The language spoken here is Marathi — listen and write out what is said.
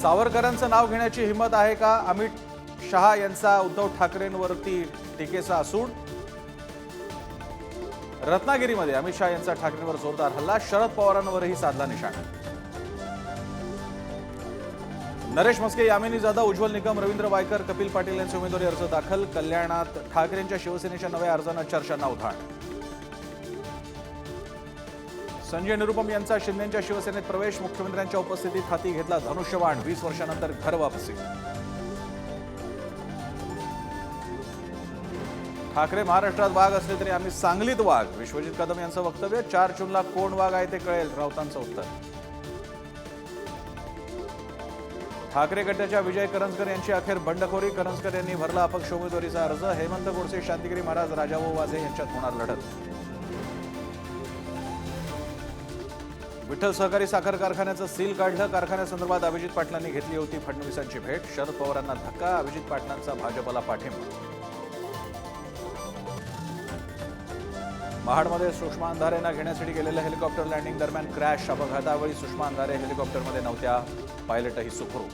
सावरकरांचं नाव घेण्याची हिंमत आहे का? अमित शहा यांचा उद्धव ठाकरेंवरती टीकेचा असूड रत्नागिरीमध्ये अमित शहा यांचा ठाकरेंवर जोरदार हल्ला शरद पवारांवरही साधला निशाणा. नरेश मस्के यामिनी जाधव उज्ज्वल निकम रवींद्र वायकर कपिल पाटील यांचे उमेदवारी अर्ज दाखल कल्याणात ठाकरेंच्या शिवसेनेच्या नव्या अर्जानं चर्चांना उधाण. संजय निरुपम यांचा शिंदेच्या शिवसेनेत प्रवेश. मुख्यमंत्र्यांच्या उपस्थितीत हाती घेतला धनुष्यबाण. वीस वर्षानंतर घर वापसी. ठाकरे महाराष्ट्रात वाघ असले तरी आम्ही सांगलीत वाघ. विश्वजित कदम यांचं वक्तव्य चार जूनला कोण वाघ आहे ते कळेल. राऊतांचं उत्तर. ठाकरे गटाच्या विजय करंजकर यांची अखेर बंडखोरी. करंजकर यांनी भरला अपक्ष उमेदवारीचा अर्ज. हेमंत गोडसे शांतिगिरी महाराज राजाभाऊ वाझे यांच्यात होणार लढत. विठ्ठल सहकारी साखर कारखान्याचं सील काढलं. कारखान्यासंदर्भात अभिजित पाटलांनी घेतली होती फडणवीसांची भेट. शरद पवारांना धक्का अभिजित पाटलांचा भाजपला पाठिंबा. महाडमध्ये सुषमा अंधारेंना घेण्यासाठी गेलेलं हेलिकॉप्टर लँडिंग दरम्यान क्रॅश अपघातावेळी. सुषमा अंधारे हेलिकॉप्टरमध्ये नव्हत्या. पायलटही सुखरूप.